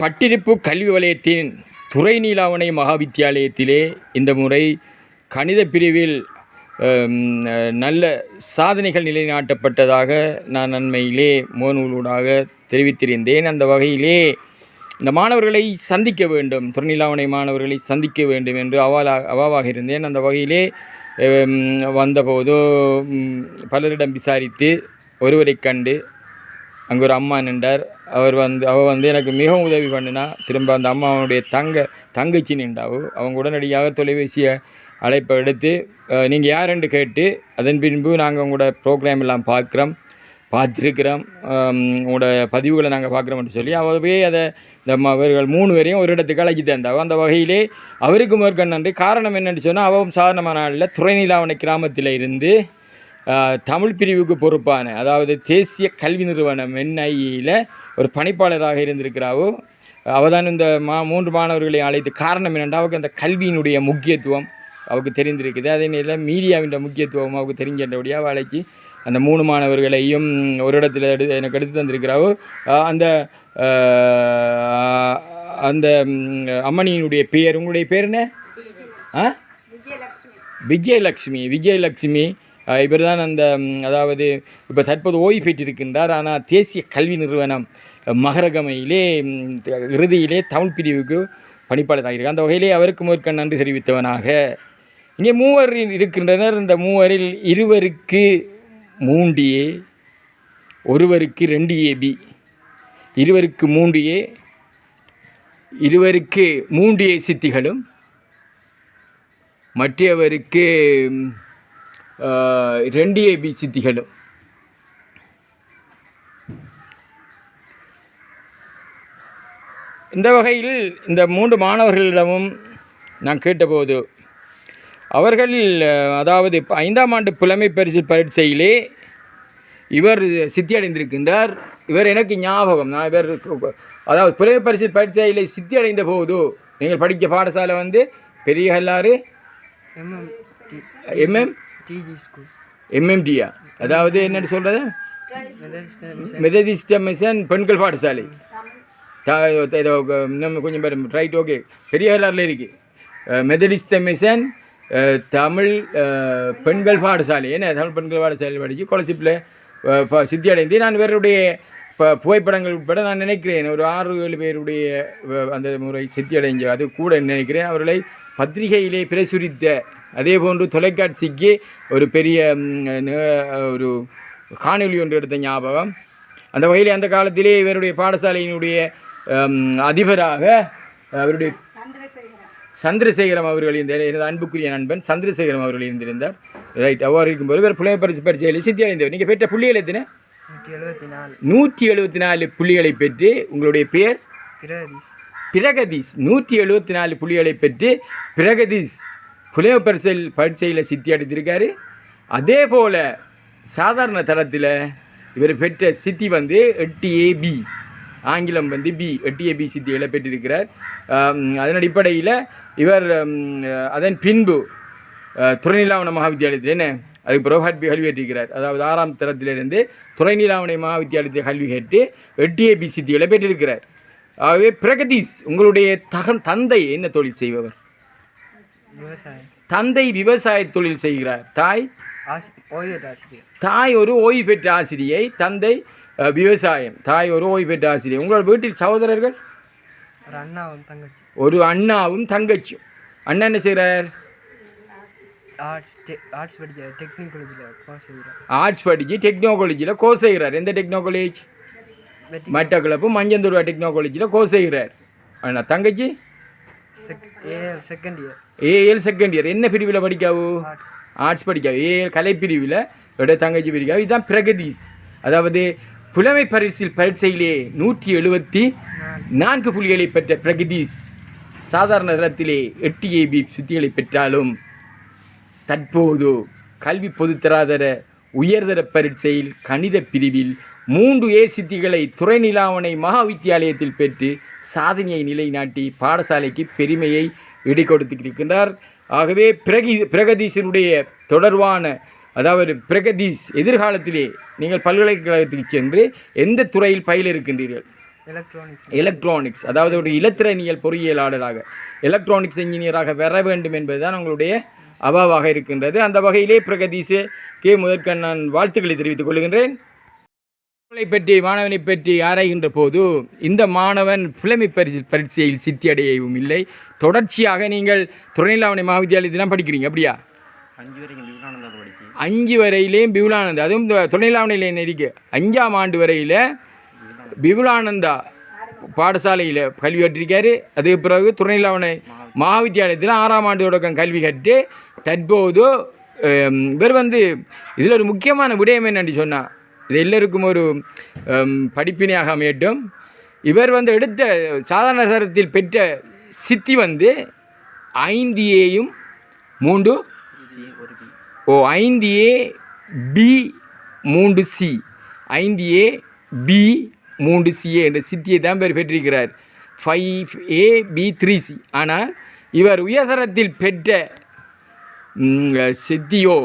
பட்டிருப்பு கல்வி வலயத்தின் துறை நீலாவணை மகாவித்தியாலயத்திலே இந்த முறை கணித பிரிவில் நல்ல சாதனைகள் நிலைநாட்டப்பட்டதாக நான் நன்மையிலே முகநூலூடாக தெரிவித்திருந்தேன். அந்த வகையிலே இந்த மாணவர்களை சந்திக்க வேண்டும் துறைநிலாவணை மாணவர்களை சந்திக்க வேண்டும் என்று அவாலாக அவாவாக இருந்தேன். அந்த வகையிலே வந்தபோது பலரிடம் விசாரித்து ஒருவரை கண்டு அங்கே ஒரு அம்மா நின்றார். அவர் வந்து அவள் வந்து எனக்கு மிகவும் உதவி பண்ணினா. திரும்ப அந்த அம்மாவுடைய தங்க தங்கச்சி நின்றாவோ. அவங்க உடனடியாக தொலைபேசியை அழைப்பை எடுத்து நீங்கள் யாருன்னு கேட்டு அதன் பின்பு நாங்கள் உங்களோட ப்ரோக்ராம் எல்லாம் பார்க்குறோம் பார்த்துருக்குறோம். உங்களோட பதிவுகளை நாங்கள் பார்க்குறோம்னு சொல்லி அவவே அதை இந்த அவர்கள் மூணு பேரையும் ஒரு இடத்துக்கு அழைச்சி தந்தாவோ அந்த வகையிலே அவருக்கு மேற்கொண்டு காரணம் என்னென்னு சொன்னால் அவன் சாதாரணமான நாளில் துறைநிலாவணை கிராமத்தில் இருந்து தமிழ் பிரிவுக்கு பொறுப்பான அதாவது தேசிய கல்வி நிறுவனம் என்ஐஇயில் ஒரு பணிப்பாளராக இருந்திருக்கிறாவோ அவள் தான் இந்த மா மூன்று மாணவர்களை அழைத்து காரணம் என்னென்னா அவருக்கு அந்த கல்வியினுடைய முக்கியத்துவம் அவருக்கு தெரிந்திருக்குது. அதே நேரத்தில் மீடியாவின் முக்கியத்துவம் அவருக்கு தெரிஞ்சபடியாக அவள் அழைச்சி அந்த மூணு மாணவர்களையும் ஒரு இடத்துல எடு எனக்கு எடுத்து தந்திருக்கிறாவோ அந்த அந்த அம்மணியினுடைய பெயர் உங்களுடைய பேர் என்ன? ஆ? விஜயலட்சுமி விஜயலட்சுமி. இவர் தான் அந்த அதாவது இப்போ தற்போது ஓய்வு பெற்றிருக்கின்றார். ஆனால் தேசிய கல்வி நிறுவனம் மகரகமையிலே இறுதியிலே தமிழ் பிரிவுக்கு பணிப்பாளராக இருக்கு அந்த வகையிலே அவருக்கு முதற்க நன்றி தெரிவித்தவனாக. இங்கே மூவர் இருக்கின்றனர். இந்த மூவரில் இருவருக்கு மூன்று ஏ ஒருவருக்கு ரெண்டு ஏபி இருவருக்கு மூன்று ஏ இருவருக்கு மூன்று ஏ சித்திகளும் மற்றவருக்கு ரெண்டு ஏபி சித்திகளும். இந்த வகையில் இந்த மூன்று மாணவர்களிடமும் நான் கேட்டபோது அவர்கள் அதாவது ஐந்தாம் ஆண்டு புலமை பரிசு பரீட்சையிலே இவர் சித்தி அடைந்திருக்கின்றார் இவர் எனக்கு ஞாபகம் நான் இவர் அதாவது புலமை பரிசு பரீட்சையில் சித்தி அடைந்த போது நீங்கள் படித்த பாடசாலை வந்து பெரிய எல்லாரு M M M M D G school எம்எம்டியா அதாவது என்னன்னு சொல்கிறது மெதடிஸ்ட மிஷன் பெண்கள் பாடசாலை. இன்னும் கொஞ்சம் பேர் ரைட் ஓகே பெரிய எல்லாரில் இருக்கு மெதடிஸ்ட மிஷன் தமிழ் பெண்கள் பாடசாலை. என்ன தமிழ் பெண்கள் பாடசாலை படித்து கொலசிப்பில் சித்தி அடைந்து நான் இவருடைய இப்போ புகைப்படங்கள் உட்பட நான் நினைக்கிறேன். ஒரு ஆறு ஏழு பேருடைய அந்த முறை சித்தி அடைஞ்ச அது கூட நினைக்கிறேன். அவர்களை பத்திரிகையிலே பிரசுரித்த அதே போன்று தொலைக்காட்சிக்கு ஒரு பெரிய ஒரு காணொலி ஒன்று எடுத்த ஞாபகம். அந்த வகையில் அந்த காலத்திலே இவருடைய பாடசாலையினுடைய அதிபராக அவருடைய சந்திரசேகரம் அவர்கள் இந்த எனது அன்புக்குரிய நண்பன் சந்திரசேகரம் அவர்கள் இருந்திருந்தார். ரைட் அவ்வாறு இருக்கும்போது இவர் புலமை பரிசு பரிசையில் சித்தி அடைந்தவர் நீங்கள் பெற்ற புள்ளிகள் எத்தனை? நூற்றி எழுபத்தி நாலு புள்ளிகளை பெற்று உங்களுடைய பெயர்? பிரகதீஷ். பிரகதீஷ். நூற்றி எழுபத்தி நாலு புள்ளிகளை பெற்று பிரகதீஷ். புலமை பரிசையில் பரீட்சையில் சித்தி அடைத்திருக்காரு. அதே போல் சாதாரண தரத்தில் இவர் பெற்ற சித்தி வந்து எட்டு ஏபி ஆங்கிலம் வந்து பி எட்டு ஏபி சித்திகளை பெற்றிருக்கிறார். அதன் அடிப்படையில் இவர் அதன் பின்பு துறைநிலாவண மகாவித்தியாலயத்தில் என்ன? அதுக்கு பிறகு கல்வி கல்வி கற்றிருக்கிறார் அதாவது ஆறாம் தரத்திலிருந்து துறைநிலாவணை மகாவித்தியாலயத்தில் கல்வி கேட்டு எட்டு ஏபி சித்திகளை பெற்றிருக்கிறார். ஆகவே பிரகதீஷ் உங்களுடைய தகன் தந்தை என்ன தொழில் செய்பவர்? தந்தை விவசாய தொழில் செய்கிறார். தாய்? தாய் ஒரு ஓய்வு பெற்ற ஆசிரியை தந்தை விவசாயம். தாய் ஒரு ஓய்வு பெற்ற ஆசிரியை. உங்கள் வீட்டில் சகோதரர்கள்? ஒரு அண்ணாவும் ஒரு அண்ணாவும் தங்கச்சியும். அண்ணா என்ன செய்கிறார் ஆர்ட்ஸ் படித்த படித்து டெக்னோ காலேஜில் கோர்ஸ் செய்கிறார். எந்த techno college Batticaloa Manjanthoduwa techno காலேஜில் கோர்ஸ் செய்கிறார். ஆனால் தங்கச்சி? Second year A L second year என்ன பிரிவில் படிக்காவோ? ஆர்ட்ஸ் படிக்காவு. ஏஎல் கலை பிரிவில் இவருடைய தங்கச்சி பிரிக்காவு. இதுதான் பிரகதீஷ் அதாவது புலமை பரிசில் பரீட்சையிலே நூற்றி எழுபத்தி நான்கு. புள்ளிகளை பெற்ற பிரகதீஷ் சாதாரண தரத்திலே எட்டு ஏபி சுத்திகளை பெற்றாலும் தற்போது கல்வி பொதுத்தராதர உயர்தர பரீட்சையில் கணித பிரிவில் மூன்று ஏ சித்திகளை துறைநிலாவணை மகாவித்தியாலயத்தில் பெற்று சாதனையை நிலைநாட்டி பாடசாலைக்கு பெருமையை இடை கொடுத்திருக்கின்றார் ஆகவே பிரகி பிரகதீஷனுடைய தொடர்பான அதாவது பிரகதீஷ் எதிர்காலத்திலே நீங்கள் பல்கலைக்கழகத்துக்கு சென்று எந்த துறையில் பயில இருக்கின்றீர்கள்? எலக்ட்ரானிக்ஸ் எலக்ட்ரானிக்ஸ் அதாவது ஒரு இலத்திரனியல் பொறியியலாளராக எலக்ட்ரானிக்ஸ் இன்ஜினியராக வர வேண்டும் என்பதுதான் உங்களுடைய அவாவாக இருக்கின்றது. அந்த வகையிலே பிரகதீஷ் கே. முதற்கண் நான் வாழ்த்துக்களை தெரிவித்துக் கொள்கின்றேன். மாணவனை பற்றி மாணவனை பற்றி ஆராய்கின்ற போது இந்த மாணவன் புலமை பரிசு பரீட்சையில் சித்தியடையவும் இல்லை. தொடர்ச்சியாக நீங்கள் துணைநிலாவணை மகாவித்தியாலயத்தில் படிக்கிறீங்க அப்படியா? அஞ்சு வரைக்கும் படிச்சு. அஞ்சு வரையிலேயும் பிபுலானந்தா அதுவும் துணைநிலாவணையில் என்ன இருக்கு? அஞ்சாம் ஆண்டு வரையில் பிபுலானந்தா பாடசாலையில் கல்வி கற்றிருக்காரு. அதுக்கு பிறகு துணைநிலாவணை மகாவித்தியாலயத்தில் ஆறாம் ஆண்டு தொடக்கம் கல்வி கற்று தற்போது இவர் வந்து இதில் ஒரு முக்கியமான விடயம் என்னன்னு சொன்னால் இது எல்லோருக்கும் ஒரு படிப்பினையாக அமையட்டும். இவர் வந்து எடுத்த சாதாரண சரத்தில் பெற்ற சித்தி வந்து ஐந்து ஏயும் மூன்று ஓ ஐந்து ஏ பி மூன்று சி. ஐந்து ஏ பி மூன்று சி என்ற சித்தியை தான் பேர் பெற்றிருக்கிறார். Five A B three C. ஆனால் இவர் உயர்தரத்தில் பெற்ற சித்தியோ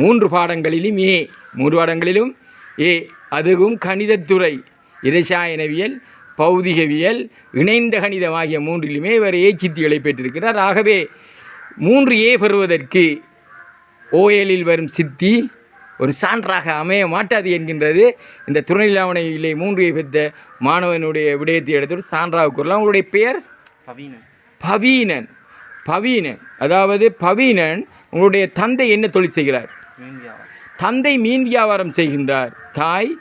மூன்று பாடங்களிலும் ஏ மூன்று பாடங்களிலும் ஏ அதுவும் கணிதத்துறை இரசாயனவியல் பௌதிகவியல் இணைந்த கணிதம் ஆகிய மூன்றிலுமே இவர் ஏ சித்திகளை பெற்றிருக்கிறார். ஆகவே மூன்று ஏ பெறுவதற்கு ஓஎலில் வரும் சித்தி ஒரு சான்றாக அமைய மாட்டாது என்கின்றது. இந்த துணைநிலாவணையிலே மூன்று பெற்ற மாணவனுடைய விடயத்தை எடுத்து சான்றாக கூறலாம். உங்களுடைய பெயர்? பவீனன். பவீனன். பவீனன். அதாவது பவீனன் உங்களுடைய தந்தை என்ன தொழில் செய்கிறார்? தந்தை மீன் வியாபாரம் செய்கின்றார். தாய்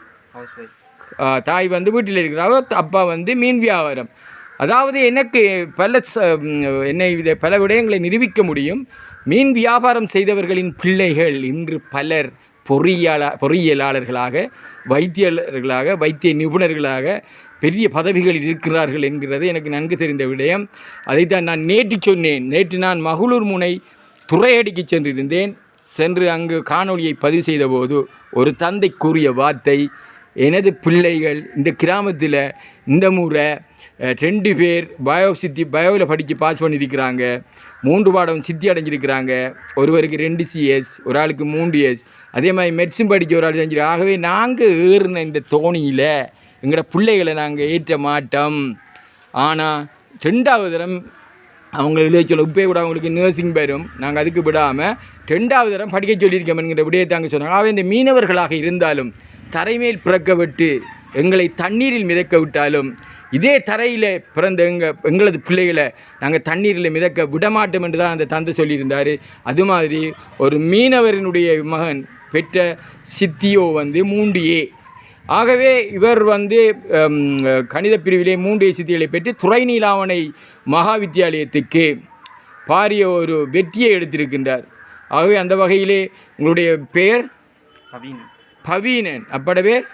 தாய் வந்து வீட்டில் இருக்கிறாரோ. அப்பா வந்து மீன் வியாபாரம் அதாவது எனக்கு பல ச- என்னை இதை பல விடயங்களை நிரூபிக்க முடியும். மீன் வியாபாரம் செய்தவர்களின் பிள்ளைகள் இன்று பலர் பொறியியலா பொறியியலாளர்களாக வைத்தியர்களாக வைத்திய நிபுணர்களாக பெரிய பதவிகளில் இருக்கிறார்கள் என்கிறது எனக்கு நன்கு தெரிந்த விடயம். அதைத்தான் நான் நேற்று சொன்னேன். நேற்று நான் மகளூர் முனை துறையடிக்கு சென்றிருந்தேன். சென்று அங்கு காணொளியை பதிவு செய்தபோது ஒரு தந்தை கூறிய வார்த்தை எனது பிள்ளைகள் இந்த கிராமத்தில் இந்த முறை ரெண்டு பேர் பயோ சித்தி பயோவில் படித்து பாஸ் பண்ணியிருக்கிறாங்க மூன்று பாடம் சித்தி அடைஞ்சிருக்கிறாங்க. ஒருவருக்கு ரெண்டு சிஎஸ் ஒரு ஆளுக்கு மூன்று எஸ் அதே மாதிரி மெடிசன் படித்து ஒரு ஆள் செஞ்சிரு ஆகவே நாங்கள் ஏறின இந்த தோணியில் எங்களோட பிள்ளைகளை நாங்கள் ஏற்ற மாட்டோம். ஆனால் ரெண்டாவது தரம் அவங்க எழுத சொல்ல இப்போ கூட அவங்களுக்கு நர்சிங் வரும் நாங்கள் அதுக்கு விடாமல் ரெண்டாவது தரம் படிக்க சொல்லியிருக்கோம் என்கிற விடயத்தை அங்கே சொன்னாங்க. ஆகவே இந்த மீனவர்களாக இருந்தாலும் தரைமேல் பிறக்க விட்டு எங்களை தண்ணீரில் மிதக்க விட்டாலும் இதே தரையில் பிறந்த எங்கள் எங்களது பிள்ளைகளை நாங்கள் தண்ணீரில் மிதக்க விடமாட்டோம் என்று தான் அந்த தந்தை சொல்லியிருந்தார். அது மாதிரி ஒரு மீனவரினுடைய மகன் பெற்ற சித்தியோ வந்து மூண்டியே ஆகவே இவர் வந்து கணித பிரிவிலே மூன்று சித்திகளை பெற்று துறை நீலாவணை மகா வித்தியாலயத்துக்கு பாரிய ஒரு வெற்றியை எடுத்திருக்கின்றார். ஆகவே அந்த வகையிலே உங்களுடைய பெயர்? பவீனன். அப்பட பேர்?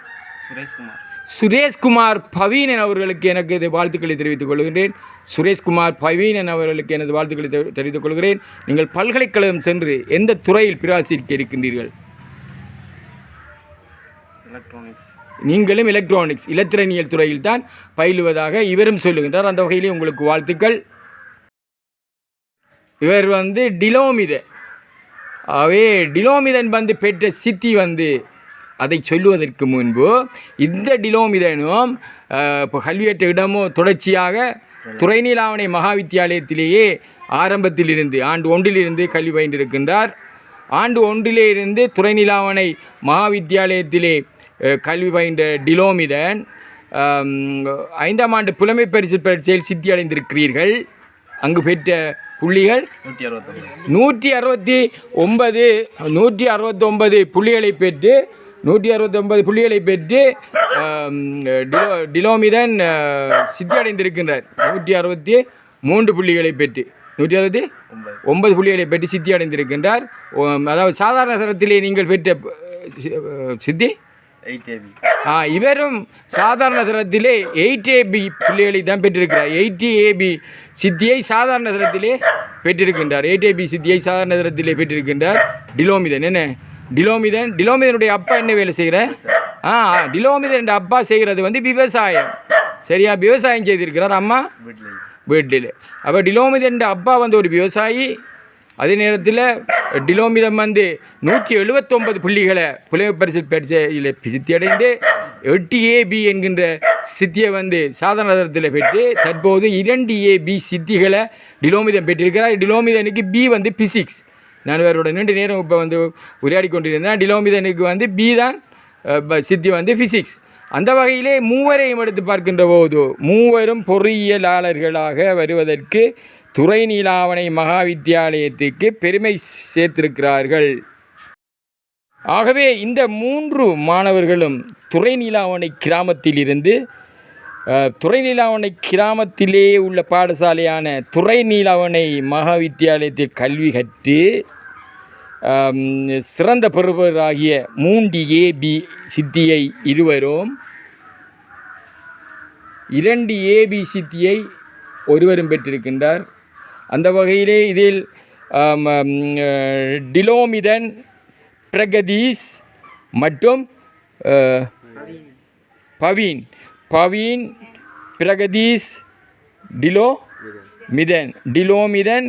சுரேஷ்குமார். சுரேஷ்குமார் பவீனன் அவர்களுக்கு எனக்கு இது வாழ்த்துக்களை தெரிவித்துக் கொள்கிறேன் சுரேஷ்குமார் பவீனன் அவர்களுக்கு எனது வாழ்த்துக்களை தெரி- தெரிவித்துக் கொள்கிறேன். நீங்கள் பல்கலைக்கழகம் சென்று எந்த துறையில் பிராசிக்க இருக்கின்றீர்கள்? எலக்ட்ரானிக்ஸ் நீங்களும் எலக்ட்ரானிக்ஸ் இலத்திரனியல் துறையில் தான் பயிலுவதாக இவரும் சொல்லுகின்றார். அந்த வகையிலே உங்களுக்கு வாழ்த்துக்கள். இவர் வந்து டிலோமித. ஆகவே டிலோமிதன் வந்து பெற்ற சித்தி வந்து அதை சொல்லுவதற்கு முன்பு இந்த டிலோமிதனும் இப்போ கல்வியற்ற இடமும் தொடர்ச்சியாக துறைநீலாவணை மகா வித்தியாலயத்திலேயே ஆரம்பத்திலிருந்து ஆண்டு ஒன்றிலிருந்து கல்வி பயின்றிருக்கின்றார். ஆண்டு ஒன்றிலே இருந்து துறைநிலாவணை மகாவித்தியாலயத்திலே கல்வி பயின்ற டிலோமிதன் ஐந்தாம் ஆண்டு புலமை பரிசு பரீட்சையில் சித்தி அடைந்திருக்கிறீர்கள். அங்கு பெற்ற புள்ளிகள் நூற்றி அறுபத்தி ஒன்பது நூற்றி அறுபத்தொன்பது புள்ளிகளை பெற்று நூற்றி அறுபத்தொன்பது புள்ளிகளை பெற்று டிலோ டிலோமிதன் சித்தி அடைந்திருக்கின்றார். நூற்றி அறுபத்தி மூன்று புள்ளிகளை பெற்று நூற்றி அறுபத்தி ஒன்பது ஒன்பது புள்ளிகளை பெற்று சித்தி அடைந்திருக்கின்றார். அதாவது சாதாரண தரத்திலே நீங்கள் பெற்ற சித்தி? இவரும் சாதாரண தரத்திலே எயிட் ஏபி புள்ளிகளை தான் பெற்றிருக்கிறார். எயிட்டி ஏபி சித்தியை சாதாரண தரத்திலே பெற்றிருக்கின்றார். எயிட் ஏபி சித்தியை சாதாரண தரத்திலே பெற்றிருக்கின்றார். டிலோமிதன் என்ன? டிலோமிதன் டிலோமிதனுடைய அப்பா என்ன வேலை செய்கிறார்? ஆ டிலோமிதன் அப்பா செய்கிறது வந்து விவசாயம். சரியா? விவசாயம் செய்திருக்கிறார் அம்மா? வீட்டில். வீட்டில். அப்போ டிலோமிதன் அப்பா வந்து ஒரு விவசாயி. அதே நேரத்தில் டிலோமிதம் வந்து நூற்றி எழுபத்தொன்பது புள்ளிகளை புலமை பரிசு பரிசையில் சித்தியடைந்து எட்டு ஏபி என்கின்ற சித்தியை வந்து சாதனத்தில் பெற்று தற்போது இரண்டு ஏபி சித்திகளை டிலோமிதம் பெற்றிருக்கிறார். டிலோமிதனுக்கு பி வந்து பிசிக்ஸ் நான் வேறோட நீண்ட நேரம் இப்போ வந்து உரையாடி கொண்டிருந்தேன். டிலோமிதனுக்கு வந்து பி தான் ப- சித்தி வந்து ஃபிசிக்ஸ் அந்த வகையிலே மூவரையும் எடுத்து பார்க்கின்ற போது மூவரும் பொறியியலாளர்களாக வருவதற்கு துறை நீலாவணை மகாவித்தியாலயத்துக்கு பெருமை சேர்த்திருக்கிறார்கள். ஆகவே இந்த மூன்று மாணவர்களும் துறை நீலாவணை கிராமத்திலிருந்து துறை நீலாவணை கிராமத்திலே உள்ள பாடசாலையான துறை நீலாவணை மகாவித்தியாலயத்தில் கல்வி கற்று சிறந்த பெறுபவராகிய மூன்று ஏபி சித்தியை இருவரும் இரண்டு ஏபி சித்தியை ஒருவரும் பெற்றிருக்கின்றார். அந்த வகையிலே இதில் டிலோமிதன் பிரகதீஸ் மற்றும் பவீன். பவீன் பிரகதீஸ் டிலோ மிதன். டிலோமிதன்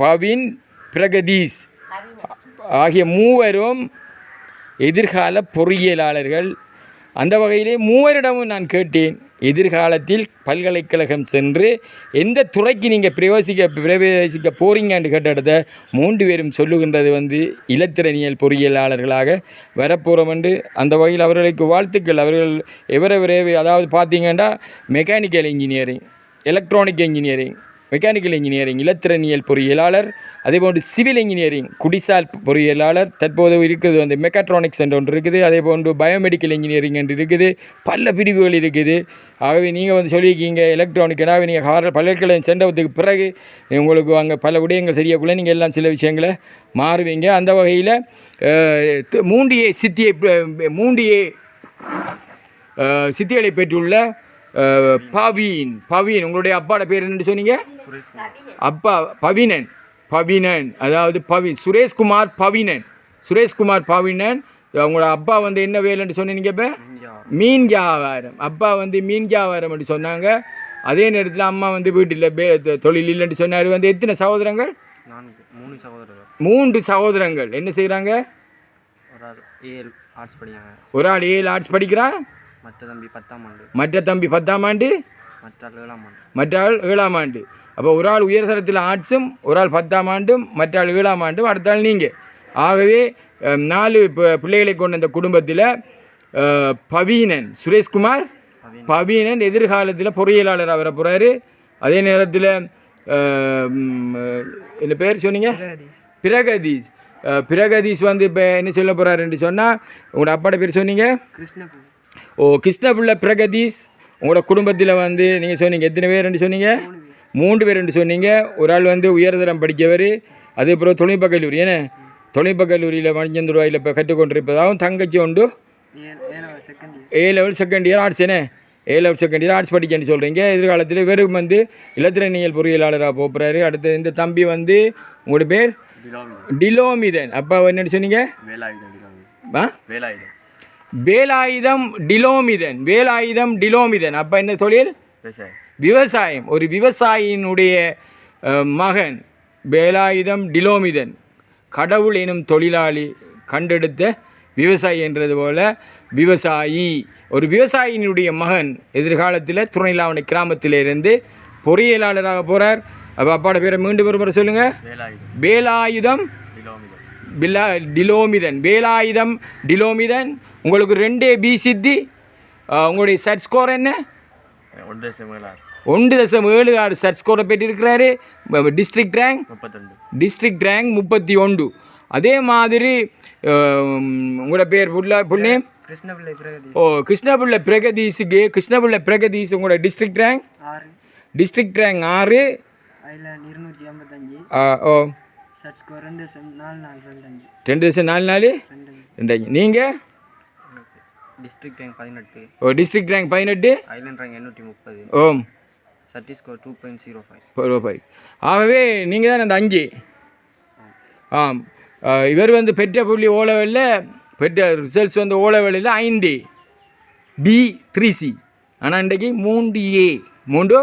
பவின் பிரகதீஸ் ஆகிய மூவரும் எதிர்கால பொறியியலாளர்கள். அந்த வகையிலே மூவரிடமும் நான் கேட்டேன். எதிர்காலத்தில் பல்கலைக்கழகம் சென்று எந்த துறைக்கு நீங்கள் பிரவேசிக்க பிரவேசிக்க போகிறீங்கன்னு கேட்டதை மூன்று பேரும் சொல்லுகின்றது வந்து இலத்திரனியல் பொறியியலாளர்களாக வரப்போகிறோம் என்று. அந்த வகையில் அவர்களுக்கு வாழ்த்துக்கள். அவர்கள் எவரெவரே அதாவது பார்த்தீங்கன்னா mechanical engineering electronic engineering mechanical engineering இலத்திரனியல் பொறியியலாளர் அதேபோன்று சிவில் இன்ஜினியரிங் குடிசால் பொறியியலாளர் தற்போது இருக்குது வந்து மெக்காட்ரானிக்ஸ் என்று ஒன்று இருக்குது அதே போன்று பயோமெடிக்கல் இன்ஜினியரிங் என்று இருக்குது பல பிரிவுகள் இருக்குது. ஆகவே நீங்கள் வந்து சொல்லியிருக்கீங்க எலக்ட்ரானிக்னாவே நீங்கள் ஹார பல்கலைக்கழகம் சென்றவத்துக்கு பிறகு உங்களுக்கு அங்கே பல விடயங்கள் தெரியக்குள்ள நீங்கள் எல்லாம் சில விஷயங்களை மாறுவீங்க. அந்த வகையில் மூன்று சித்தியை மூன்று சித்திகளை பெற்றுள்ள பவீன் பவீன் உங்களுடைய அப்பாவோட பேர் என்னன்னு சொன்னீங்க? அப்பா பவினன். பவினன் அதாவது பவி சுரேஷ்குமார் பவினன். சுரேஷ்குமார் பவினன். உங்களோட அப்பா வந்து என்ன வேலைன்னு சொன்னீங்க இப்போ? மீன் வியாபாரம். அப்பா வந்து மீன் வியாபாரம் அப்படி சொன்னாங்க. அதே நேரத்தில் அம்மா வந்து வீட்டில் பே தொழில் இல்லைன்னு சொன்னார். வந்து எத்தனை சகோதரங்கள்? நான்கு மூணு சகோதரர்கள். மூன்று சகோதரங்கள். என்ன செய்கிறாங்க ஒரு ஆள் ஏழு ஆர்ட்ஸ் படிக்கிறான் மற்ற தம்பி பத்தாம் ஆண்டு. மற்ற தம்பி பத்தாம் ஆண்டு? மற்ற ஆள் ஏழாம் ஆண்டு. மற்ற ஆள் ஏழாம் ஆண்டு. அப்போ ஒரு ஆள் உயர் தரத்தில் ஆர்ட்ஸும் ஒரு ஆள் பத்தாம் ஆண்டும் மற்ற ஆள் ஏழாம் ஆண்டும் அடுத்த ஆள் நீங்கள் ஆகவே நாலு பிள்ளைகளை கொண்ட இந்த குடும்பத்தில் பவீனன் சுரேஷ்குமார் பவீன். பவீனன் எதிர்காலத்தில் பொறியியலாளராக வர போகிறாரு அதே நேரத்தில் என்ன பேர் சொன்னீங்க? பிரகதீஷ். பிரகதீஷ். வந்து இப்போ என்ன சொல்ல போகிறாருன்னு சொன்னால் உங்களோட அப்பாட பேர் சொன்னீங்க? கிருஷ்ணபுரி ஓ கிருஷ்ணபிள்ளை பிரகதீஷ் உங்களோட குடும்பத்தில் வந்து நீங்கள் சொன்னீங்க. எத்தனை பேர் சொன்னீங்க? மூன்று பேர் சொன்னீங்க. ஒரு ஆள் வந்து உயர்தரம் படித்தவர் அதே பிறகு தொழில்நுட்ப கல்லூரி. ஏன்னா தொழில்நுட்ப கல்லூரியில் மணிச்சந்திரவாயில் இப்போ கற்றுக்கொண்டிருப்பதாகவும் தங்கச்சி உண்டு. A level second year arts என்ன A level second year arts படிக்கன்னு சொல்கிறீங்க எதிர்காலத்தில் வெறும் வந்து இலத்திரனியல் பொறியியலாளராக போகிறாரு அடுத்து இந்த தம்பி வந்து உங்களோட பேர்? டிலோமி. டிலோமிதன் அப்பா என்னன்னு சொன்னீங்க? ஆ? வேலாயுதம். வேலாயுதம் டிலோமிதன் வேலாயுதம் டிலோமிதன். அப்போ என்ன தொழில் விவசாயம். ஒரு விவசாயியினுடைய அஹ், மகன் வேலாயுதம் டிலோமிதன். கடவுள் எனும் தொழிலாளி கண்டெடுத்த விவசாயி என்றது போல விவசாயி. ஒரு விவசாயியினுடைய மகன் எதிர்காலத்தில் துணைலாவணை கிராமத்திலிருந்து பொறியியலாளராக போகிறார் அப்போ அப்பாட பேரை மீண்டும் ஒரு முறை சொல்லுங்கள் வேலாயுதம் பில்லா டிலோமிதன் வேலாயுதம் டிலோமிதன். உங்களுக்கு ரெண்டே பி சித்தி. உங்களுடைய சர்ச் ஸ்கோர் என்ன? ஒன்று செமலார் ஒன்று தசம் ஏழு ஆறு சர்ச் ஸ்கோரை பெற்றிருக்கிறாரு. டிஸ்ட்ரிக்ட் ரேங்க் முப்பத்திரெண்டு டிஸ்ட்ரிக்ட் ரேங்க் முப்பத்தி ஒன்று. அதே மாதிரி உங்களோட பேர் புள்ள பிரகதீஷ். ஓ கிருஷ்ணபிள்ளை பிரகதீஷுக்கு கிருஷ்ணபிள்ளை பிரகதீஷ் உங்களோட டிஸ்ட்ரிக்ட் ரேங்க் ஆறு. டிஸ்ட்ரிக்ட் ரேங்க் ஆறு. ஓ. ரெண்டு தசம் நாலு நாலு ரெண்டு அஞ்சு. நீங்கள் டிஸ்ட்ரிக்ட் ரேங்க் பதினெட்டு. ஓ டிஸ்ட்ரிக்ட் ரேங்க் பதினெட்டு? ஐலண்ட் ரேங்க் எண்ணூற்றி முப்பது. ஓம். சட்டி score two point zero five four five ஆகவே நீங்கள் தான் அந்த அஞ்சு? ஆம். இவர் வந்து பெற்ற புள்ளி ஓ லெவலில் பெற்ற ரிசல்ட்ஸ் வந்து ஓ லெவலில் ஐந்து. பி த்ரீ சி ஆனால் இன்றைக்கு மூன்று ஏ மூன்று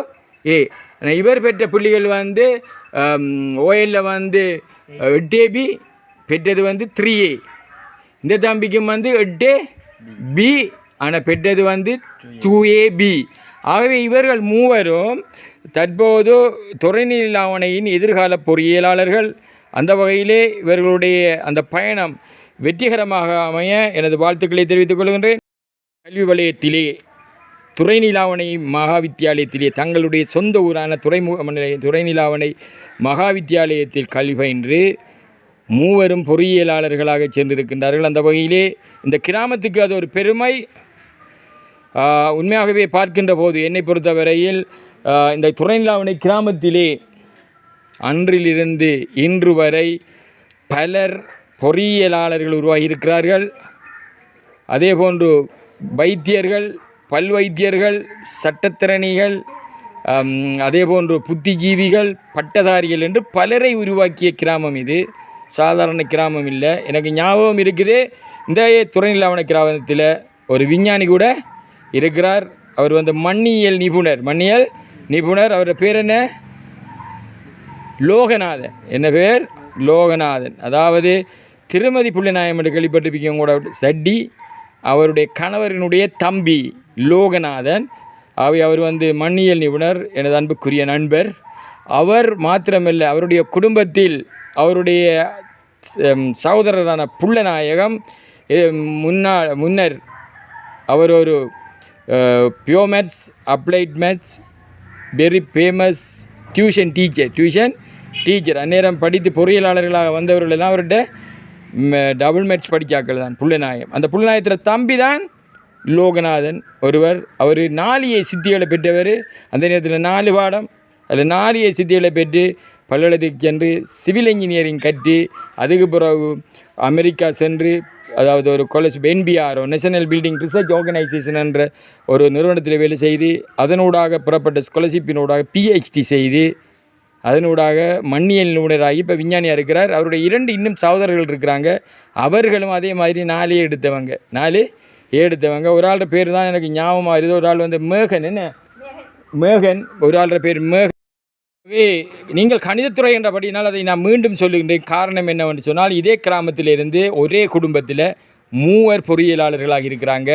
ஏ ஆனால் இவர் பெற்ற புள்ளிகள் வந்து ஓஎல்ல வந்து அஹ், எட்டு பி பெற்றது வந்து த்ரீ ஏ. இந்த தம்பிக்கும் வந்து எட்டு பி ஆனால் பெற்றது வந்து டூ ஏபி ஆகவே இவர்கள் மூவரும் தற்போது துறைநிலாவணையின் எதிர்கால பொறியியலாளர்கள். அந்த வகையிலே இவர்களுடைய அந்த பயணம் வெற்றிகரமாக அமைய எனது வாழ்த்துக்களை தெரிவித்துக் கொள்கின்றேன். கல்வி வலயத்திலே. துறைநிலாவணை மகாவித்தியாலயத்திலே தங்களுடைய சொந்த ஊரான துறைமுக துறைநிலாவணை மகாவித்தியாலயத்தில் கல்வி பயின்று மூவரும் பொறியியலாளர்களாக சென்றிருக்கின்றார்கள் அந்த வகையிலே இந்த கிராமத்துக்கு அது ஒரு பெருமை. உண்மையாகவே பார்க்கின்ற போது என்னை பொறுத்தவரையில் இந்த துறைநிலாவணை கிராமத்திலே அன்றிலிருந்து இன்று வரை பலர் பொறியியலாளர்கள் உருவாகியிருக்கிறார்கள். அதே போன்று வைத்தியர்கள் பல் வைத்தியர்கள் சட்டத்திறனிகள் அதேபோன்று அதே போன்று புத்திஜீவிகள் பட்டதாரிகள் என்று பலரை உருவாக்கிய கிராமம் இது. சாதாரண கிராமம் இல்லை. எனக்கு ஞாபகம் இருக்குது இந்த துறைநிலாவண கிராமத்தில் ஒரு விஞ்ஞானி கூட இருக்கிறார். அவர் வந்து மண்ணியல் நிபுணர். மண்ணியல் நிபுணர். அவரோட பேர் என்ன? லோகநாதன். என்ன பேர்? லோகநாதன். அதாவது திருமதி புள்ளிநாயம் என்று கேள்விப்பட்டிருப்பீங்க கூட சட்டி. அவருடைய கணவரினுடைய தம்பி. லோகநாதன். அவை அவர் வந்து மண்ணியல் நிபுணர் எனது அன்புக்குரிய நண்பர். அவர் மாத்திரமல்ல அவருடைய குடும்பத்தில் அவருடைய சகோதரரான புள்ளநாயகம் முன்னாள் முன்னர் அவர் ஒரு pure maths applied maths very famous tuition teacher tuition teacher. அந்நேரம் படித்து பொறியியலாளர்களாக வந்தவர்கள் எல்லாம் அவர்கிட்ட டபுள் மேட்ச் படித்தாக்கள் தான் புள்ளநாயகம். அந்த புள்ளநாயகத்தில் தம்பி தான் லோகநாதன் ஒருவர். அவர் நாலியை சித்திகளை பெற்றவர். அந்த நேரத்தில் நாலு பாடம். அதில் நாலியை சித்திகளை பெற்று பல்கலைக்கு சென்று சிவில் இன்ஜினியரிங் கற்று அதுக்கு பிறகு அமெரிக்கா சென்று அதாவது ஒரு college N B R O national building research organisation என்ற ஒரு நிறுவனத்தில் வேலை செய்து அதனூடாக புறப்பட்ட ஸ்காலர்ஷிப்பினூடாக பிஹெச்டி செய்து அதனூடாக மண்ணியல் நிபுணராகி இப்போ விஞ்ஞானியாக இருக்கிறார். அவருடைய இரண்டு இன்னும் சகோதரர்கள் இருக்கிறாங்க. அவர்களும் அதே மாதிரி நாலே எடுத்தவங்க. நாலு எடுத்தவங்க ஒரு ஆளோட பேர் தான் எனக்கு ஞாபகமாக இருக்குது ஒரு ஆள் வந்து மேகன் என்ன? மேகன். ஒரு ஆளோட பேர் மேகன். நீங்கள் கணிதத்துறை என்றபடியினால் அதை நான் மீண்டும் சொல்லுகின்றேன். காரணம் என்னவென்று சொன்னால் இதே கிராமத்திலிருந்து ஒரே குடும்பத்தில் மூவர் பொறியியலாளர்களாக இருக்கிறாங்க.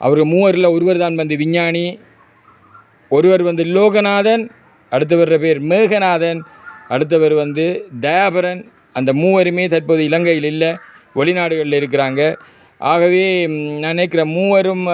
அவர் மூவரில் ஒருவர் தான் வந்து விஞ்ஞானி. ஒருவர் வந்து லோகநாதன் அடுத்தவர் பேர் மேகநாதன் அடுத்தவர் வந்து தயாபரன். அந்த மூவருமே தற்போது இலங்கையில் இல்லை வெளிநாடுகளில் இருக்கிறாங்க. ஆகவே நான் நினைக்கிறேன் மூவரும்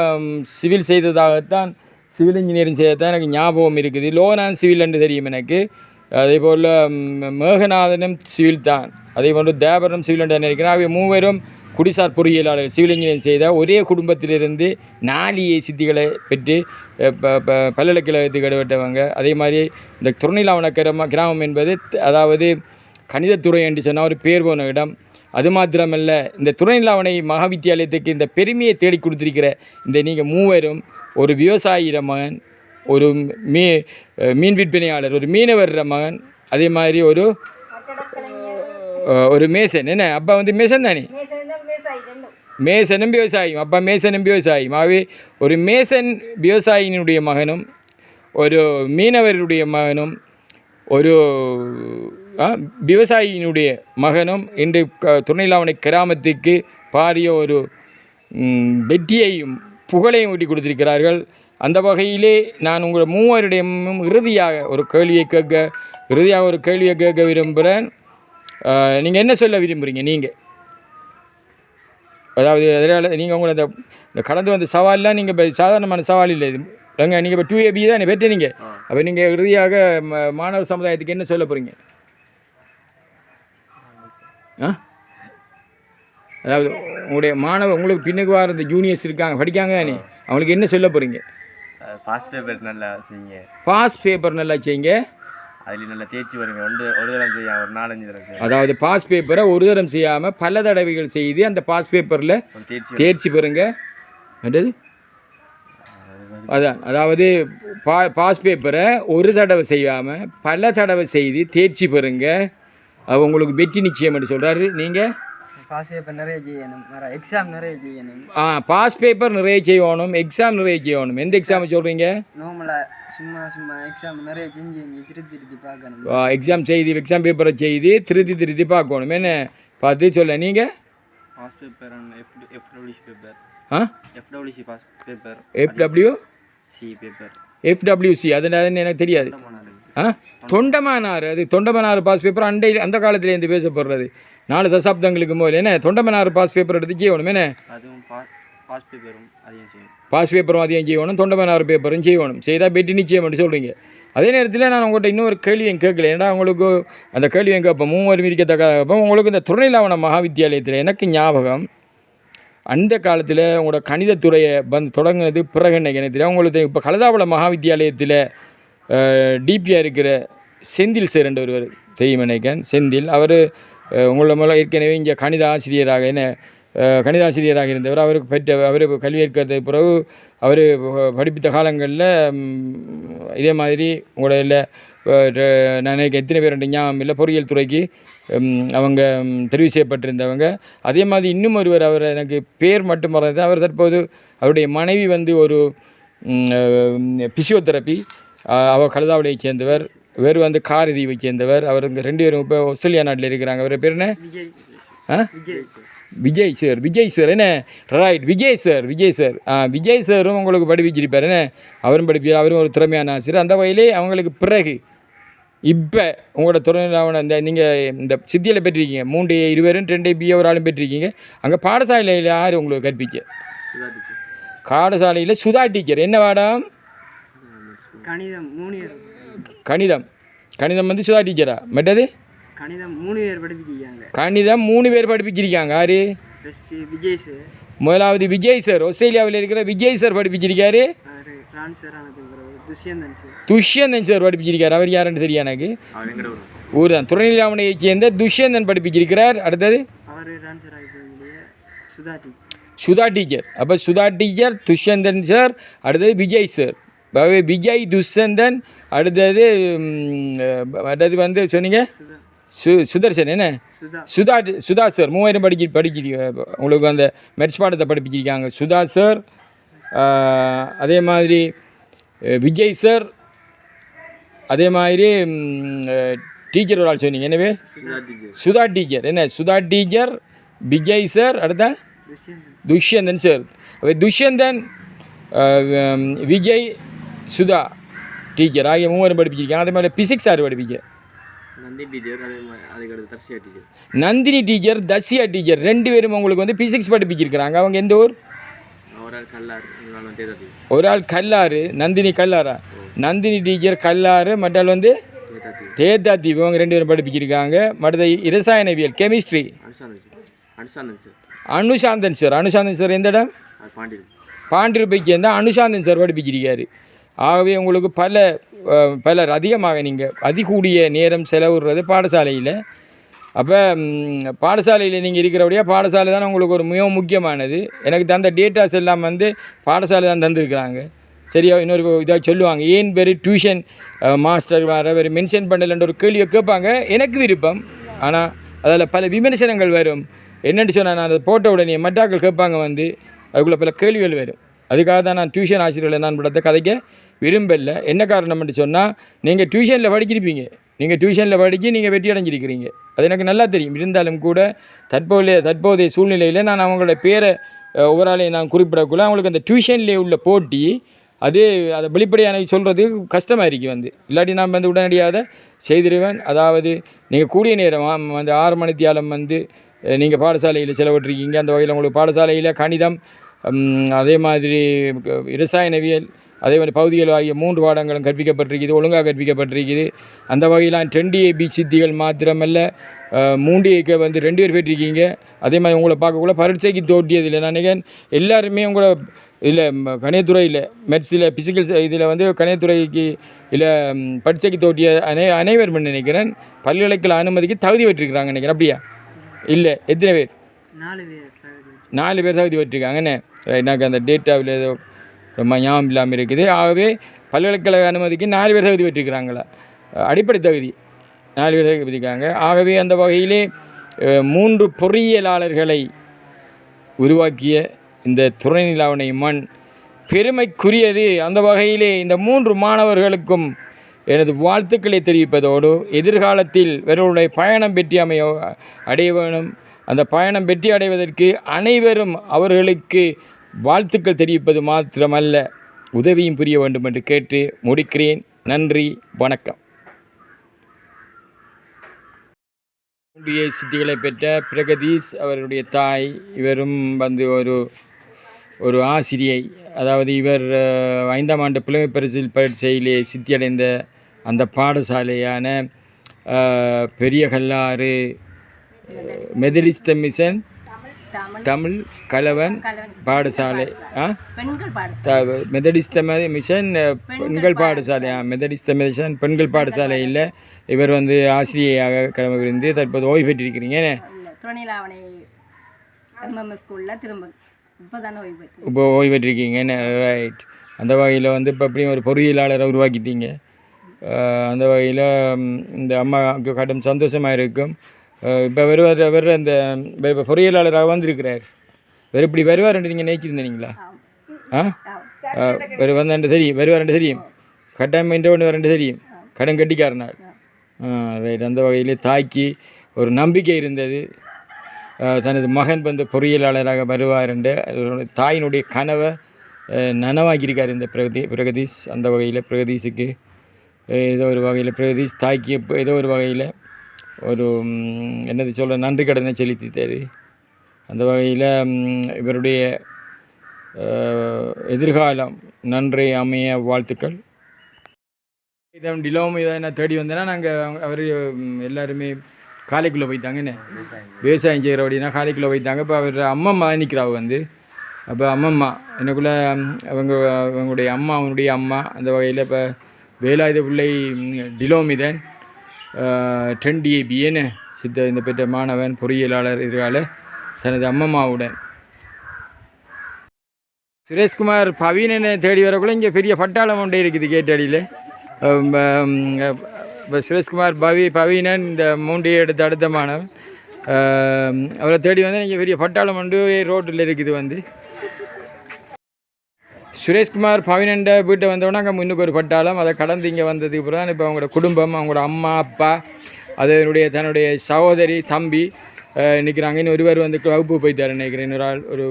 சிவில் செய்ததாகத்தான் சிவில் இன்ஜினியரிங் செய்ததான் எனக்கு ஞாபகம் இருக்குது. லோகநாதன் சிவில் என்று தெரியும் எனக்கு. அதே போல் மேகநாதனும் சிவில் தான். அதே போன்று தேபரனும் சிவில் என்று நினைக்கிறேன். ஆகவே மூவரும் குடிசார் பொறியியலாளர் சிவில் இன்ஜினியரிங் செய்த ஒரே குடும்பத்திலிருந்து நாலியை சித்திகளை பெற்று ப- ப- பல்கலைக்கழகத்துக்கு அதே மாதிரி இந்த துணைலாவண கிராம கிராமம் என்பது அதாவது கணிதத்துறை என்று சொன்னால் ஒரு பேர் போன இடம். அது மாத்திரமல்ல இந்த துணைநிலாவணை மகாவித்தியாலயத்துக்கு இந்த பெருமையை தேடி கொடுத்துருக்கிற இந்த நீங்கள் மூவரும் ஒரு விவசாயியிட மகன் ஒரு மீ மீன் விற்பனையாளர் ஒரு மீனவர் மகன் அதே மாதிரி ஒரு ஒரு மேசன். என்ன? அப்பா வந்து மேசன் தானே? மேசனும் விவசாயியும். அப்பா மேசனும் விவசாயியும். ஆகவே ஒரு மேசன் விவசாயியினுடைய மகனும் ஒரு மீனவருடைய மகனும் ஒரு விவசாயியினுடைய மகனும் இன்று துணைலாவணை கிராமத்துக்கு பாரிய ஒரு வெற்றியையும் புகழையும் ஊட்டி கொடுத்திருக்கிறார்கள். அந்த வகையிலே நான் உங்கள் மூவருடையமும் இறுதியாக ஒரு கேள்வியை கேட்க இறுதியாக ஒரு கேள்வியை கேட்க விரும்புகிறேன் நீங்கள் என்ன சொல்ல விரும்புகிறீங்க நீங்கள் அதாவது அதனால் நீங்கள் உங்களை அந்த இந்த கடந்து வந்த சவால்லாம் நீங்கள் இப்போ சாதாரணமான சவால் இல்லை. இது நீங்கள் இப்போ டூ ஏபி தான் பெற்று நீங்கள் அப்போ நீங்கள் இறுதியாக மாணவர் சமுதாயத்துக்கு என்ன சொல்ல போகிறீங்க ஆ? அதாவது உங்களுடைய மாணவர் உங்களுக்கு பின்னுக்கு வர இந்த ஜூனியர்ஸ் இருக்காங்க படிக்காங்க தானே அவங்களுக்கு என்ன சொல்ல போகிறீங்க பாஸ் பேப்பர் நல்லா செய்யுங்க. பாஸ் பேப்பர் நல்லா செய்யுங்க. அதில் நல்லா தேய்ச்சி வருங்க. ஒன்று ஒரு தடவை செய்ய ஒரு நாலஞ்சு செய்ய அதாவது பாஸ் பேப்பரை ஒரு தரம் செய்யாமல் பல தடவைகள் செய்து அந்த பாஸ் பேப்பரில் தேர்ச்சி பெறுங்க. என்னது? அதான் அதாவது பா பாஸ் பேப்பரை ஒரு தடவை செய்யாமல் பல தடவை செய்து தேர்ச்சி பெறுங்க. உங்களுக்கு வெற்றி நிச்சயம் என்று சொல்கிறாரு நீங்கள் பாஸ் பேப்பர் நிறைய செய்யணும். எக்ஸாம் நிறைய செய்யணும். ஆ பாஸ் பேப்பர் நிறைய செய்யணும். எக்ஸாம் நிறைய செய்யணும். எந்த எக்ஸாம் சொல்கிறீங்க நார்மலாக சும்மா சும்மா எக்ஸாம் நிறைய செஞ்சு திருத்தி திருத்தி பார்க்கணும். எக்ஸாம் செய்து எக்ஸாம் பேப்பரை செய்து திருத்தி திருத்தி பார்க்கணும். என்ன? பார்த்து சொல்ல. நீங்கள் pass paper F F W S paper ஆ? F W C pass paper F W C paper F W C அது எனக்கு தெரியாது. ஆ? தொண்டமானார் அது தொண்டமனார் பாஸ் பேப்பர் அண்டை அந்த காலத்துலேருந்து பேசப்படுறது. நாலு தசாப்தங்களுக்கு முதல்ல என்ன? தொண்டமனார் பாஸ் பேப்பர் எடுத்து செய்யணும் என்ன? பாஸ் பேப்பரும் அதையும் செய்யணும். தொண்டமனார் பேப்பரும் செய்யணும் செய்தால் பெட்டி நிச்சயம் மட்டும் சொல்கிறீங்க அதே நேரத்தில் நான் உங்கள்கிட்ட இன்னொரு கேள்வியும் கேட்கல. ஏன்னா உங்களுக்கு அந்த கேள்வியும் கேட்போம்? மூவர் விதிக்கத்தக்க அப்போ உங்களுக்கு இந்த துணைலாவண மகாவித்தியாலயத்தில் எனக்கு ஞாபகம் அந்த காலத்தில் உங்களோட கணிதத்துறையை வந்து தொடங்கினது பிறகு என்ன எனக்கு தெரியும் உங்களுக்கு இப்போ கலதாவள மகாவித்தியாலயத்தில் டிபியாக இருக்கிற செந்தில் சார் என்ற ஒருவர் தெரியும் நினைக்கிறேன்? செந்தில் அவர் உங்களை மூலம் ஏற்கனவே இங்கே கணித ஆசிரியராக என்ன கணித ஆசிரியராக இருந்தவர். அவருக்கு பெற்ற அவர் கல்வி ஏற்கிறது பிறகு அவர் படிப்பித்த காலங்களில் இதே மாதிரி உங்களோட நான் நினைக்க எத்தனை பேர் ஞாபகம் இல்லை. பொறியியல் துறைக்கு அவங்க தெரிவு செய்யப்பட்டிருந்தவங்க. அதே மாதிரி இன்னும் ஒருவர் அவர் எனக்கு பேர் மட்டும் மறந்தது அவர் தற்போது அவருடைய மனைவி வந்து ஒரு பிசியோதெரப்பி அவர் கலதாவளியை சேர்ந்தவர். வேறு வந்து காரதீவை சேர்ந்தவர். அவர் இங்கே ரெண்டு பேரும் இப்போ ஆஸ்திரேலியா நாட்டில் இருக்கிறாங்க. அவர் பேர் என்ன? விஜய். ஆ? விஜய் விஜய் சார். விஜய் சார். என்ன? Right Vijay sir. Vijay sir. ஆ விஜய் சாரும் உங்களுக்கு படிப்பிச்சிருப்பார். என்ன? அவரும் படிப்பார் அவரும் ஒரு திறமையான ஆசிரியர். அந்த வகையிலே அவங்களுக்கு பிறகு இப்போ உங்களோட துறையிலான இந்த நீங்கள் இந்த சித்தியில் பெற்றிருக்கீங்க. மூன்று இருவரும் ரெண்டு பிஏ ஒரு ஆளும் பெற்றிருக்கீங்க. அங்கே பாடசாலையில் யார் உங்களுக்கு கற்பிக்க பாடசாலையில் சுதா டீச்சர். என்ன பாடம் கணிதம் மூணு பேர் கணிதம். கணிதம் வந்து சுதா டீச்சரா மற்றது? கணிதம் மூணு பேர் படிப்பிச்சிருக்காங்க கணிதம் மூணு பேர் படிப்பிச்சிருக்காங்க யாரு? ஃபஸ்ட்டு விஜய் சார் முதலாவது விஜய் சார் ஆஸ்திரேலியாவில் இருக்கிற விஜய் சார் படிப்பிச்சிருக்காரு துஷ்யந்தன் சார் படிப்பிச்சிருக்காரு அவர் யாருன்னு தெரியும் எனக்கு? ஊர் தான் துணைநிலாமனையை சேர்ந்த துஷ்யந்தன் படிப்பிச்சிருக்கிறார் அடுத்தது? சுதா டீச்சர் அப்போ சுதா டீச்சர் துஷ்யந்தன் சார் அடுத்தது விஜய் சார் அதாவது விஜய் துஷ்யந்தன் அடுத்தது அடுத்தது வந்து சொன்னீங்க? சு சுதர்சன் என்ன? சுதா. சுதா சார் மூவாயிரம் படிக்க படிக்கிறீங்க உங்களுக்கு அந்த மெட்ஸ் பாடத்தை படிப்பிச்சிருக்காங்க சுதா சார் அதே மாதிரி விஜய் சார் அதே மாதிரி டீச்சர் ஒரு ஆள் சொன்னீங்க. எனவே சுதா டீச்சர். என்ன? சுதா டீச்சர் விஜய் சார் அடுத்த துஷ்யந்தன் சார். துஷ்யந்தன் விஜய் சுதா டீச்சர் ஆகிய மூவரும் படிப்பிச்சிருக்காங்க அதே மாதிரி பிசிக்ஸ் சார் படிப்பிக்க நந்தினி டீச்சர் தசியா டீச்சர். ரெண்டு பேரும் உங்களுக்கு வந்து பிசிக்ஸ் படிப்பிச்சிருக்கிறாங்க. அவங்க எந்த ஊர்? ஒரு ஆள் கல்லாறு நந்தினி கல்லாரா நந்தினி டீச்சர் கல்லாறு மற்றாள் வந்து தேதா தேதாத்தி இவங்க ரெண்டு பேரும் படிப்பிச்சிருக்காங்க. மற்றது இரசாயனவியல் chemistry. Anusanthan sir. Anusanthan sir. எந்த இடம்? பாண்டிருப்பைக்கு சேர்ந்த அனுசாந்தன் சார் படிப்பிச்சிருக்காரு. ஆகவே உங்களுக்கு பல பலர் அதிகமாக நீங்கள் அதிகூடிய நேரம் செலவிடுறது பாடசாலையில். அப்போ பாடசாலையில் நீங்கள் இருக்கிறபடியாக பாடசாலை தான் உங்களுக்கு ஒரு மிக முக்கியமானது. எனக்கு தந்த டேட்டாஸ் எல்லாம் வந்து பாடசாலை தான் தந்திருக்கிறாங்க. சரியா? இன்னொரு இதாக சொல்லுவாங்க. ஏன் பேர் டியூஷன் மாஸ்டர் வேறு வேறு மென்ஷன் பண்ணலன்ற ஒரு கேள்வியை கேட்பாங்க. எனக்கு விருப்பம். ஆனால் அதில் பல விமர்சனங்கள் வரும். என்னென்னு சொன்னால் நான் அதை போட்ட உடனே மட்டாக்கள் கேட்பாங்க வந்து அதுக்குள்ளே பல கேள்விகள் வரும். அதுக்காக தான் நான் டியூஷன் ஆசிரியர்களை நான் படத்தை கதைக்க விரும்பல. என்ன காரணம்னு சொன்னால் நீங்கள் டியூஷனில் படிச்சிருப்பீங்க. நீங்கள் டியூஷனில் படித்து நீங்கள் வெற்றி அடைஞ்சிருக்கிறீங்க. அது எனக்கு நல்லா தெரியும். இருந்தாலும் கூட தற்போதைய தற்போதைய சூழ்நிலையில் நான் அவங்களோட பேரை ஓவராலையும் நான் குறிப்பிடக்குள்ள அவங்களுக்கு அந்த டியூஷன்லேயே உள்ள போட்டி அது அதை வெளிப்படையான சொல்கிறது கஷ்டமாக இருக்கு வந்து. இல்லாட்டி நான் வந்து உடனடியாக செய்திருவேன். அதாவது நீங்கள் கூடிய நேரம் ஆம், வந்து ஆறு மணித்தியாலம் வந்து நீங்கள் பாடசாலையில் செலவிட்டிருக்கீங்க. அந்த வகையில் உங்களுக்கு பாடசாலையில் கணிதம் அதே மாதிரி இரசாயனவியல் அதே மாதிரி பகுதிகள் ஆகிய மூன்று பாடங்களும் கற்பிக்கப்பட்டிருக்குது ஒழுங்காக கற்பிக்கப்பட்டிருக்குது அந்த வகையிலாம் ட்ரெண்டு ஏபி சித்திகள் மாத்திரமல்ல ஏக்க வந்து ரெண்டு பேர் பெற்றிருக்கீங்க அதே மாதிரி உங்களை பார்க்கக்குள்ள பரீட்சைக்கு தோட்டியதில்லை நான் நினைக்கிறேன் எல்லாருமே உங்களை இல்லை கணியத்துறையில் மெட்ஸில் பிசிக்கல் இதில் வந்து கணியத்துறைக்கு இல்லை பரீட்சைக்கு தோட்டிய அனை அனைவரும் நினைக்கிறேன் பல்கலைக்கழக அனுமதிக்கு தகுதி பெற்றிருக்கிறாங்க நினைக்கிறேன். அப்படியா? இல்லை எத்தனை பேர்? நாலு பேர். நாலு பேர் தகுதி பெற்றிருக்காங்க என்ன? எனக்கு அந்த டேட்டாவில் ஏதோ ரொம்ப ஞாபகம் இல்லாமல் இருக்குது. ஆகவே பல்கலைக்கழக அனுமதிக்கு நாலு பேர் தகுதி பெற்றிருக்கிறாங்களா. அடிப்படை தகுதி நாலு பேர் தகுதி பெற்றிருக்காங்க. ஆகவே அந்த வகையிலே மூன்று பொறியியலாளர்களை உருவாக்கிய இந்த துணைநிலாவணை மண் பெருமைக்குரியது. அந்த வகையிலே இந்த மூன்று மாணவர்களுக்கும் எனது வாழ்த்துக்களை தெரிவிப்பதோடு எதிர்காலத்தில் இவர்களுடைய பயணம் வெற்றி அமைய அடைய வேணும். அந்த பயணம் வெற்றி அடைவதற்கு அனைவரும் அவர்களுக்கு வாழ்த்துக்கள் தெரிவிப்பது மாத்திரமல்ல. உதவியும் புரிய வேண்டும் என்று கேட்டு முடிக்கிறேன். நன்றி வணக்கம். பிஏ சித்திகளை பெற்ற பிரகதீஷ் அவருடைய தாய் இவரும் வந்து ஒரு ஒரு ஆசிரியை. அதாவது இவர் ஐந்தாம் ஆண்டு புலமை பரிசில் பரீட்சையிலே சித்தியடைந்த அந்த பாடசாலையான பெரிய கல்லாறு மெதடிஸ்த மிஷன் தமிழ் கலவன் பாடசாலை ஆ? மெதடிஸ்த மிஷன் பெண்கள் பாடசாலை. மெதடிஸ்த மிஷன் பெண்கள் பாடசாலையில் இவர் வந்து ஆசிரியையாக கிளம்பிருந்து தற்போது ஓய்வு பெற்றிருக்கிறீங்க. துணைலாவணை எம்எம்எஸ் ஸ்கூலில் திரும்ப இப்போ தானே ஓய்வு பெற்று இப்போ ஓய்வு பெற்றிருக்கீங்க ரைட் அந்த வகையில் வந்து இப்போ எப்படியும் ஒரு பொறியியலாளரை உருவாக்கிட்டீங்க. அந்த வகையில் இந்த அம்மாவுக்கு கடும் சந்தோஷமாக இருக்கும். இப்போ வருவார் அவர் அந்த இப்ப பொறியியலாளராக வந்திருக்கிறார். வேறு இப்படி வருவார்ன்னு நீங்கள் நினைச்சிருந்தீங்களா? ஆ? வேறு வந்தாண்டு தெரியும். வருவார்ண்டு தெரியும். கட்டாயம் இந்த ஒன்று வரண்டு தெரியும். கடன் கட்டிக்காரனார். ரைட் அந்த வகையில் தாய்க்கு ஒரு நம்பிக்கை இருந்தது. தனது மகன் வந்து பொறியியலாளராக வருவார் என்று தாயினுடைய கனவை நனவாக்கியிருக்கார் இந்த பிரகதி பிரகதீஷ். அந்த வகையில் பிரகதீஷுக்கு ஏதோ ஒரு வகையில் பிரகதீஷ் தாய்க்கு ஏதோ ஒரு வகையில் ஒரு என்னது சொல்ல நன்றி கடனை செலுத்தித்தார் அந்த வகையில் இவருடைய எதிர்காலம் நன்றி அமைய வாழ்த்துக்கள். இதை டிலோம் இதை நான் தேடி வந்தேன்னா நாங்கள் அவர் எல்லாருமே காலைக்குள்ளே போயிட்டாங்க என்ன? விவசாயம் செய்கிற அப்படின்னா காலைக்குள்ளே போயிட்டாங்க. இப்போ அவர் அம்மம்மா நிற்கிறாவ வந்து. அப்போ அம்மம்மா எனக்குள்ளே அவங்க அவங்களுடைய அம்மா அவனுடைய அம்மா அந்த வகையில் இப்போ வேலாயுத பிள்ளை டிலோமிதன் டென் டிஏபி சித்த இந்த பெற்ற மாணவன் பொறியியலாளர் எதிர்கால தனது அம்மம்மாவுடன். சுரேஷ்குமார் பவீனனை தேடி வரக்குள்ள இங்கே பெரிய பட்டாளம் ஒன்றே இருக்குது கேட்டடியில். இப்போ சுரேஷ்குமார் பவி பவீனன் இந்த மூண்டையை எடுத்து அடுத்த மாணவன். அவரை தேடி வந்து இங்கே பெரிய பட்டாளம் ஒன்று ரோட்டில் இருக்குது வந்து. சுரேஷ்குமார் பவினண்ட வீட்டை வந்தவொடனே அங்கே முன்னுக்கு ஒரு பட்டாளம். அதை கடந்து இங்கே வந்ததுக்கு அப்புறம் இப்போ அவங்களோட குடும்பம் அவங்களோட அம்மா அப்பா அதனுடைய தன்னுடைய சகோதரி தம்பி நிற்கிறாங்க இன்னும் ஒருவர் வந்து வகுப்பு போய்த்தார் நினைக்கிறேன். இன்னொரு ஆள் ஒரு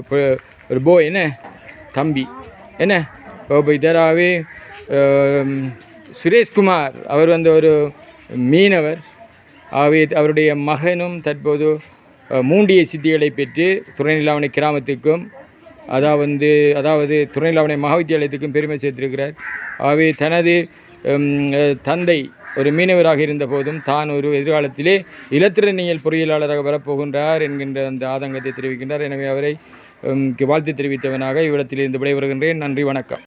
ஒரு போய் என்ன? தம்பி. என்ன? வகுப்பு போய்த்தார் சுரேஷ்குமார் அவர் வந்து ஒரு மீனவர். ஆகவே அவருடைய மகனும் தற்போது மூண்டிய சித்திகளை பெற்று துணைநிலாவணை கிராமத்துக்கும் அதாவது அதாவது துணைநிலாவணை மகாவித்தியாலயத்துக்கும் பெருமை சேர்த்திருக்கிறார். ஆகவே தனது தந்தை ஒரு மீனவராக இருந்த போதும் தான் ஒரு எதிர்காலத்திலே இலத்திரனியல் பொறியியலாளராக வரப்போகின்றார் என்கின்ற அந்த ஆதங்கத்தை தெரிவிக்கின்றார். எனவே அவரை வாழ்த்து தெரிவித்தவனாக இவ்விடத்திலிருந்து விடைபெறுகின்றேன். நன்றி வணக்கம்.